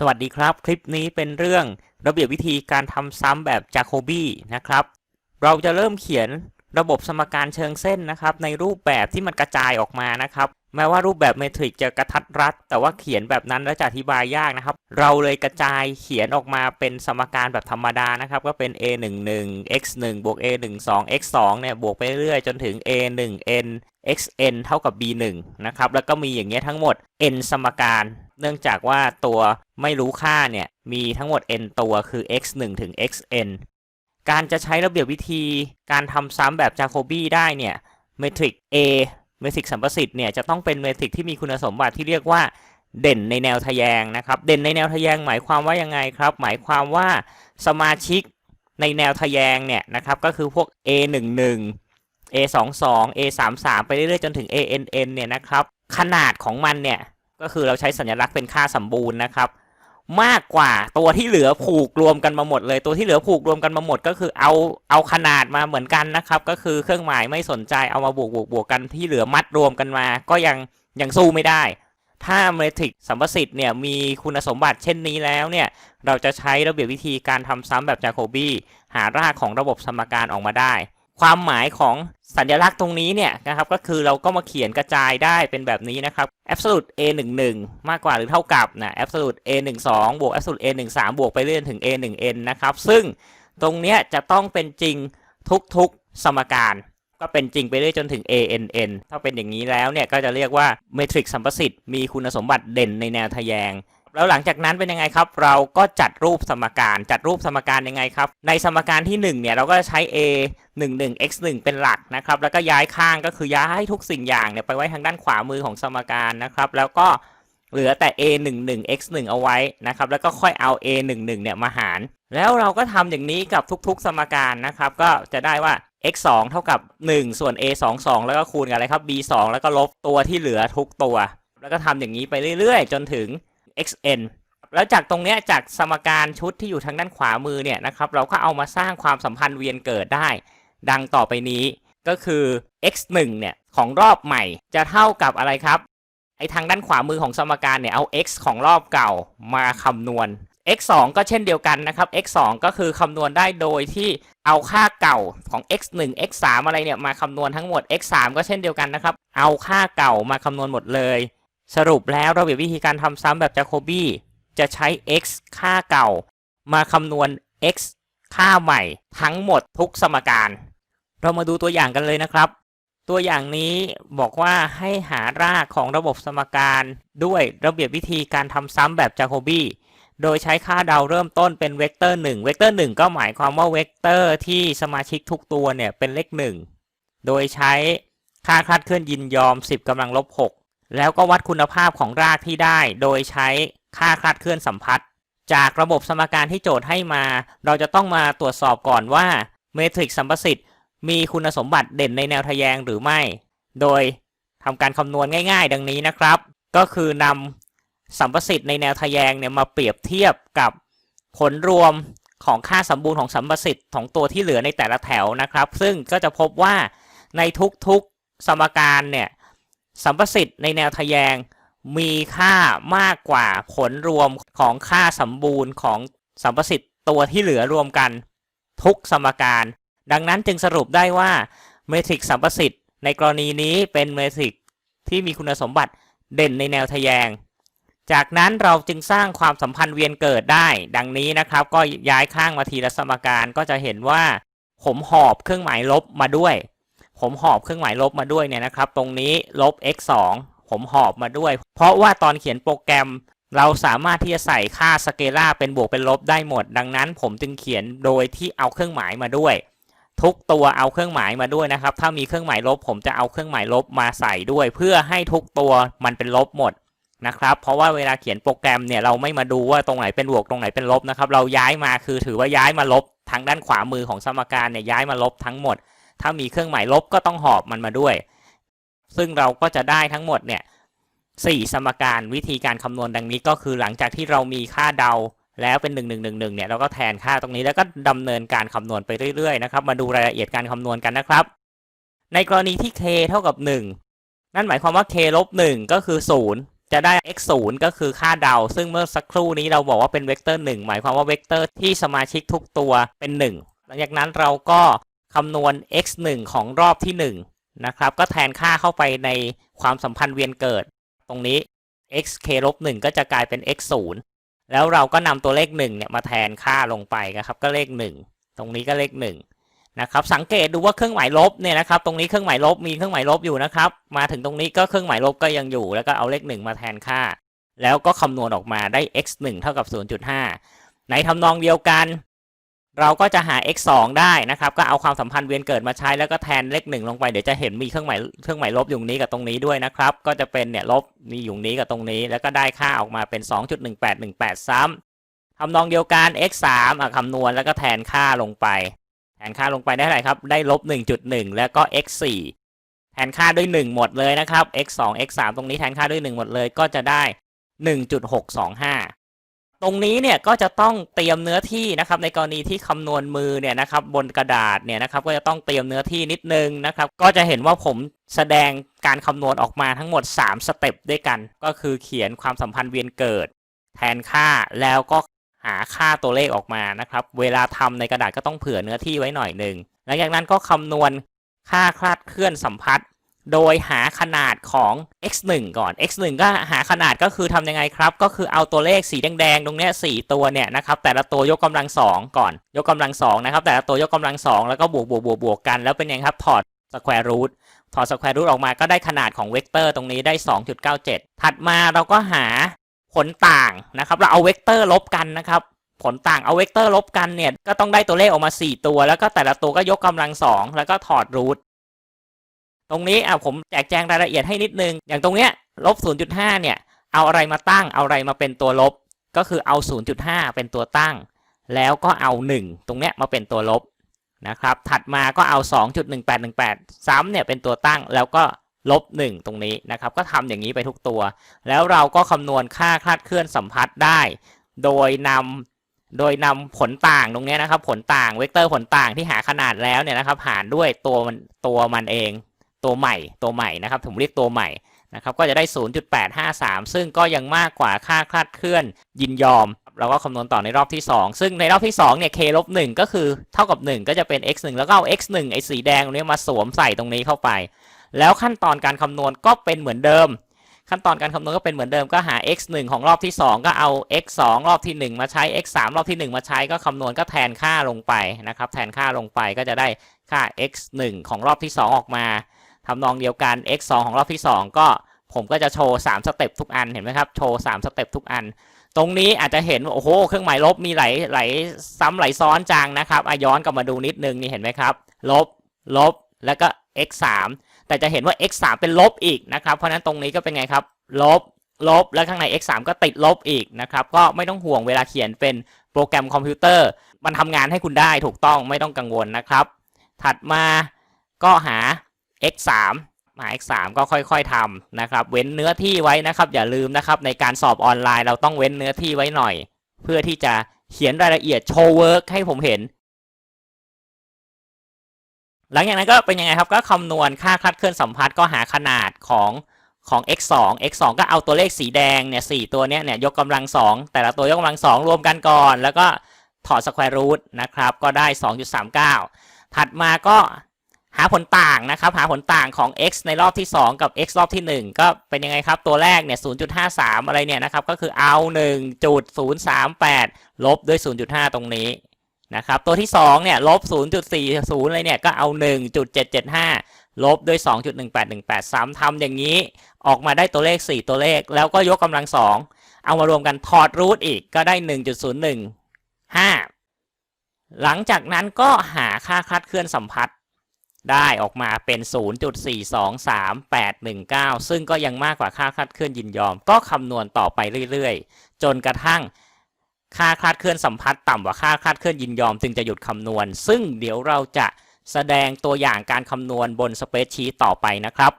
สวัสดีครับ คลิปนี้เป็นเรื่องระเบียบวิธีการทำซ้ำแบบจาโคบีนะครับ เราจะเริ่มเขียนระบบสมการเชิงเส้นนะครับ ในรูปแบบที่มันกระจายออกมานะครับ แม้ว่ารูปแบบเมทริกจะกระทัดรัด แต่ว่าเขียนแบบนั้นแล้วจะอธิบายยากนะครับ เราเลยกระจายเขียนออกมาเป็นสมการแบบธรรมดานะครับ ก็เป็น a 1 1 x 1บวก a 1 2 x 2เนี่ยบวกไปเรื่อยจนถึง a 1 n xn เท่ากับ b 1 นะครับ แล้วก็มีอย่างเงี้ยทั้งหมด n สมการ เนื่องจากว่าตัวไม่รู้ค่าเนี่ย มีทั้งหมด n ตัวคือ x 1 ถึง xn การจะใช้ระเบียบวิธีการทำซ้ำแบบจาโคบีได้เนี่ยเมทริก A เมทริกสัมประสิทธิ์เนี่ยจะต้องเป็นเมทริกที่มีคุณสมบัติที่เรียกว่าเด่นในแนวทะแยงนะครับ เด่นในแนวทะแยงหมายความว่ายังไงครับ หมายความว่าสมาชิกในแนวทะแยงเนี่ยนะครับก็คือพวก A 1 1 A 2 2 A 3 3 ไปเรื่อยๆจนถึง A N N เนี่ยนะครับ ขนาดของมันเนี่ย ก็คือเราใช้สัญลักษณ์เป็นค่าสมบูรณ์นะครับ มากกว่าตัวที่เหลือผูกรวมกันมาหมดเลยตัวที่เหลือผูกรวมกันมาหมด ก็คือเอาเอาขนาดมาเหมือนกันนะครับ ก็คือเครื่องหมายไม่สนใจเอามาบวกบวกบวกกันที่เหลือมัดรวมกันมา ก็ยังยังสู้ไม่ได้ ถ้าเมทริกสัมประสิทธิ์เนี่ยมีคุณสมบัติเช่นนี้แล้วเนี่ยเราจะใช้ระเบียบวิธีการทำซ้ำแบบจาโคบีหารากของระบบสมการออกมาได้ ความหมายของสัญลักษณ์ตรงนี้เนี่ยนะครับก็คือเราก็มาเขียนกระจายได้เป็นแบบนี้นะครับ absolute a 1 1มากกว่าหรือเท่ากับนะ absolute a 1 2บวก absolute a 1 3บวกไปเรื่อยถึง a 1 n นะครับ ซึ่งตรงเนี้ยจะต้องเป็นจริงทุกๆสมการ ก็เป็นจริงไปเรื่อยจนถึง a n n ถ้าเป็นอย่างนี้แล้วเนี่ยก็จะเรียกว่า matrix สัมประสิทธิ์มีคุณสมบัติเด่นในแนวทะแยงแล้วหลังจากนั้นเป็นยังไงครับ เราก็จัดรูปสมการ จัดรูปสมการยังไงครับ ในสมการที่1เนี่ยเราก็จะใช้ a 1 1 x 1เป็นหลักนะครับ แล้วก็ย้ายข้างก็คือย้ายทุกสิ่งอย่างเนี่ยไปไว้ทางด้านขวามือของสมการนะครับ แล้วก็เหลือแต่ a 1 1 x 1เอาไว้นะครับ แล้วก็ค่อยเอา a 1 1เนี่ยมาหาร แล้วเราก็ทำอย่างนี้กับทุกๆ สมการนะครับ ก็จะได้ว่า x 2เท่ากับ 1 ส่วน a 2 2แล้วก็คูณกับอะไรครับ b 2แล้วก็ลบตัวที่เหลือทุกตัว แล้วก็ทำอย่างนี้ไปเรื่อยๆ จนถึง xn แล้วจากตรงเนี้ยจากสมการชุดที่อยู่ทางด้านขวามือเนี่ยนะครับ เราก็เอามาสร้างความสัมพันธ์เวียนเกิดได้ ดังต่อไปนี้ ก็คือ x 1 เนี่ยของรอบใหม่จะเท่ากับอะไรครับไอ้ทางด้านขวามือของสมการเนี่ยเอา x ของรอบเก่ามาคำนวณ x 2ก็เช่นเดียวกันนะครับ x 2ก็คือคำนวณได้โดยที่เอาค่าเก่าของ x 1 x 3อะไรเนี่ยมาคำนวณทั้งหมด x 3ก็เช่นเดียวกันนะครับ เอาค่าเก่ามาคำนวณหมดเลย สรุปแล้วระเบียบวิธีการทำซ้ำแบบจาโคบีจะใช้ x ค่าเก่า มาคำนวณ x ค่าใหม่ทั้งหมดทุกสมการ เรามาดูตัวอย่างกันเลยนะครับ ตัวอย่างนี้บอกว่าให้หารากของระบบสมการด้วยระเบียบวิธีการทำซ้ำแบบจาโคบีโดยใช้ค่าเดาเริ่มต้นเป็นเวกเตอร์1เวกเตอร์1ก็หมายความว่าเวกเตอร์ที่สมาชิกทุกตัวเนี่ยเป็นเลข 1 โดยใช้ค่าคลาดเคลื่อนยินยอม 10กำลังลบ 6 แล้วก็วัดคุณภาพของรากที่ได้ โดยใช้ค่าคลาดเคลื่อนสัมพัทธ์จากระบบสมการที่โจทย์ให้มา เราจะต้องมาตรวจสอบก่อนว่าเมทริกสัมประสิทธิ์ มีคุณสมบัติเด่นในแนวทะแยงหรือไม่ โดยทำการคำนวณง่าย ๆ ดังนี้นะครับ ก็คือนำสัมประสิทธิ์ในแนวทะแยงเนี่ยมาเปรียบเทียบกับผลรวมของค่าสมบูรณ์ของสัมประสิทธิ์ของตัวที่เหลือในแต่ละแถวนะครับ ซึ่งก็จะพบว่าในทุกๆสมการเนี่ยสัมประสิทธิ์ในแนวทะแยงมีค่ามากกว่าผลรวมของค่าสมบูรณ์ของสัมประสิทธิ์ตัวที่เหลือรวมกัน ทุกสมการ ดังนั้นจึงสรุปได้ว่าเมทริกสัมประสิทธิ์ในกรณีนี้เป็นเมทริกที่มีคุณสมบัติเด่นในแนวทแยง จากนั้นเราจึงสร้างความสัมพันธ์เวียนเกิดได้ ดังนี้นะครับ ก็ย้ายข้างมาทีละสมการก็จะเห็นว่า ผมหอบเครื่องหมายลบมาด้วย ผมหอบเครื่องหมายลบมาด้วยเนี่ยนะครับ ตรงนี้ลบ x 2ผมหอบมาด้วย เพราะว่าตอนเขียนโปรแกรมเราสามารถที่จะใส่ค่าสเกลาร์เป็นบวกเป็นลบได้หมด ดังนั้นผมจึงเขียนโดยที่เอาเครื่องหมายมาด้วย ทุกตัวเอาเครื่องหมายมาด้วยนะครับ ถ้ามีเครื่องหมายลบ ผมจะเอาเครื่องหมายลบมาใส่ด้วย เพื่อให้ทุกตัวมันเป็นลบหมดนะครับ เพราะว่าเวลาเขียนโปรแกรมเนี่ยเราไม่มาดูว่าตรงไหนเป็นบวกตรงไหนเป็นลบนะครับ เราย้ายมาคือถือว่าย้ายมาลบทางด้านขวามือของสมการเนี่ยย้ายมาลบทั้งหมด ถ้ามีเครื่องหมายลบก็ต้องหอบมันมาด้วย ซึ่งเราก็จะได้ทั้งหมดเนี่ยสี่สมการวิธีการคำนวณดังนี้ก็คือหลังจากที่เรามีค่าเดา แล้วเป็น 1 1 1 1เนี่ยเราก็แทนค่าตรงนี้แล้วก็ดำเนินการคำนวณไปเรื่อยๆนะครับมาดูรายละเอียดการคำนวณกันนะครับ ในกรณีที่ k เท่ากับ 1 นั่นหมายความว่า k ลบ1ก็คือ 0 จะได้ x 0ก็คือค่าเดา ซึ่งเมื่อสักครู่นี้เราบอกว่าเป็นเวกเตอร์1หมายความว่าเวกเตอร์ที่สมาชิกทุกตัวเป็น 1 หลังจากนั้นเราก็คำนวณ x 1ของรอบที่ 1 นะครับ ก็แทนค่าเข้าไปในความสัมพันธ์เวียนเกิด ตรงนี้ x k ลบ1ก็จะกลายเป็น x 0 แล้วเราก็นำตัวเลข1เนี่ยมาแทนค่าลงไปนะครับ ก็เลข 1 ตรงนี้ก็เลข1นะครับ สังเกตดูว่าเครื่องหมายลบเนี่ยนะครับ ตรงนี้เครื่องหมายลบมีเครื่องหมายลบอยู่นะครับ มาถึงตรงนี้ก็เครื่องหมายลบก็ยังอยู่ แล้วก็เอาเลข 1 มาแทนค่า แล้วก็คำนวณออกมาได้ x 1เท่ากับ 0.5 ในทำนองเดียวกัน เราก็จะหา x 2ได้นะครับ ก็เอาความสัมพันธ์เวียนเกิดมาใช้แล้วก็แทนเลข1ลงไป เดี๋ยวจะเห็นมีเครื่องหมายเครื่องหมายลบอยู่นี้กับตรงนี้ด้วยนะครับ ก็จะเป็นเนี่ยลบมีอยู่นี้กับตรงนี้ แล้วก็ได้ค่าออกมาเป็น 2.1818 ซ้ำทำนองเดียวกัน x 3อะคำนวณแล้วก็แทนค่าลงไป แทนค่าลงไปได้เท่าไหร่ครับ ได้ลบ 1.1 แล้วก็ x 4แทนค่าด้วย 1 หมดเลยนะครับ x 2 x 3ตรงนี้แทนค่าด้วย 1 หมดเลย ก็จะได้ 1.625 ตรงนี้เนี่ยก็จะต้องเตรียมเนื้อที่นะครับในกรณีที่คำนวณมือเนี่ยนะครับบนกระดาษเนี่ยนะครับก็จะต้องเตรียมเนื้อที่นิดนึงนะครับก็จะเห็นว่าผมแสดงการคำนวณออกมาทั้งหมด 3 สเต็ปด้วยกัน ก็คือเขียนความสัมพันธ์เวียนเกิด แทนค่าแล้วก็หาค่าตัวเลขออกมานะครับเวลาทำในกระดาษก็ต้องเผื่อเนื้อที่ไว้หน่อยหนึ่งหลังจากนั้นก็คำนวณค่าคลาดเคลื่อนสัมพัทธ์ โดยหาขนาดของ x 1ก่อน x 1ก็หาขนาดก็คือทำยังไงครับ ก็คือเอาตัวเลขสีแดงๆตรงนี้สี่ตัวเนี่ยนะครับ แต่ละตัวยกกำลังสองก่อน ยกกำลังสองนะครับ แต่ละตัวยกกำลังสองแล้วก็บวกบวกบวกบวกกัน แล้วเป็นยังไงครับถอดสแควร์รูทถอดสแควร์รูทออกมาก็ได้ขนาดของเวกเตอร์ตรงนี้ได้ 2.97 ถัดมาเราก็หาผลต่างนะครับ เราเอาเวกเตอร์ลบกันนะครับ ผลต่างเอาเวกเตอร์ลบกันเนี่ย ก็ต้องได้ตัวเลขออกมา 4 ตัว แล้วก็แต่ละตัวก็ยกกำลังสองแล้วก็ถอดรูท ตรงนี้อะผมแจกแจงรายละเอียดให้นิดนึง อย่างตรงเนี้ยลบ 0.5 เนี่ย เอาอะไรมาตั้ง เอาอะไรมาเป็นตัวลบ ก็คือเอา 0.5 เป็นตัวตั้ง แล้วก็เอา 1 ตรงเนี้ยมาเป็นตัวลบนะครับ ถัดมาก็เอา 2.1818 ซ้ำเนี่ยเป็นตัวตั้ง แล้วก็ลบ 1 ตรงนี้นะครับ ก็ทำอย่างนี้ไปทุกตัว แล้วเราก็คำนวณค่าคลาดเคลื่อนสัมพัทธ์ได้ โดยนำโดยนำผลต่างตรงเนี้ยนะครับ ผลต่างเวกเตอร์ผลต่างที่หาขนาดแล้วเนี่ยนะครับหารด้วยตัวมันตัวมันเอง ตัวใหม่ตัวใหม่นะครับผมเรียกตัวใหม่นะครับก็จะได้ 0.853 ซึ่งก็ยังมากกว่าค่าคลาดเคลื่อนยินยอม เราก็คำนวณต่อในรอบที่ 2 ซึ่งในรอบที่2เนี่ย k ลบ1ก็คือเท่ากับ 1 ก็จะเป็น x 1แล้วก็เอา x 1ไอ้สีแดงตรงนี้มาสวมใส่ตรงนี้เข้าไป แล้วขั้นตอนการคำนวณก็เป็นเหมือนเดิม ขั้นตอนการคำนวณก็เป็นเหมือนเดิมก็หา x 1ของรอบที่ 2 ก็เอา x 2รอบที่ 1 มาใช้ x 3รอบที่ 1 มาใช้ก็คำนวณก็แทนค่าลงไปนะครับแทนค่าลงไปก็จะได้ค่า x 1ของรอบที่ 2 ออกมา ทำนองเดียวกัน x 2ของรอบที่ 2 ก็ผมก็จะโชว์ 3 สเต็ปทุกอันเห็นไหมครับ โชว์ 3 สเต็ปทุกอัน ตรงนี้อาจจะเห็นว่าโอ้โห เครื่องหมายลบมีไหลไหลซ้ำไหลซ้อนจังนะครับอย้อนกลับมาดูนิดนึงนี่เห็นไหมครับ ลบ ลบ แล้วก็ x 3แต่จะเห็นว่า x 3เป็นลบอีกนะครับ เพราะฉะนั้นตรงนี้ก็เป็นไงครับ ลบ ลบ แล้วข้างใน x 3ก็ติดลบอีกนะครับ ก็ไม่ต้องห่วงเวลาเขียนเป็นโปรแกรมคอมพิวเตอร์ มันทำงานให้คุณได้ถูกต้องไม่ต้องกังวลนะครับ ถัดมาก็หา x 3หา x 3ก็ค่อยๆทำนะครับ เว้นเนื้อที่ไว้นะครับ อย่าลืมนะครับ ในการสอบออนไลน์เราต้องเว้นเนื้อที่ไว้หน่อย เพื่อที่จะเขียนรายละเอียดโชว์เวิร์กให้ผมเห็น หลังจากนั้นก็เป็นยังไงครับ ก็คำนวณค่าคลาดเคลื่อนสัมพัทธ์ก็หาขนาดของของ x 2 x 2ก็เอาตัวเลขสีแดงเนี่ยสตัวเนี้ยเนี่ยยกกำลังสองแต่ละตัวยกกำลังสองรวมกันก่อน แล้วก็ถอดสแควร์รูทนะครับ ก็ได้ 2.39 ถัดมาก็ หาผลต่างนะครับ หาผลต่างของ x ในรอบที่ 2 กับ x รอบที่ 1 ก็เป็นยังไงครับ ตัวแรกเนี่ย 0.53 อะไรเนี่ยนะครับ ก็คือเอา 1.038 ลบด้วย 0.5 ตรงนี้นะครับ ตัวที่ 2 เนี่ย ลบ 0.40อะไรเนี่ย ก็เอา 1.775 ลบด้วย 2.1818ซ้ำทำอย่างนี้ ออกมาได้ตัวเลข 4 ตัวเลข แล้วก็ยกกำลัง 2 เอามารวมกันถอดรูทอีก ก็ได้ 1.015 หลังจากนั้นก็หาค่าคลาดเคลื่อนสัมพัทธ์ ได้ออกมาเป็น 0.423819 ซึ่งก็ยังมากกว่าค่าคลาดเคลื่อนยินยอม ก็คำนวณต่อไปเรื่อยๆ จนกระทั่งค่าคลาดเคลื่อนสัมพัทธ์ต่ำกว่าค่าคลาดเคลื่อนยินยอม จึงจะหยุดคำนวณ ซึ่งเดี๋ยวเราจะแสดงตัวอย่างการคำนวณบนสเปซชีตต่อไปนะครับ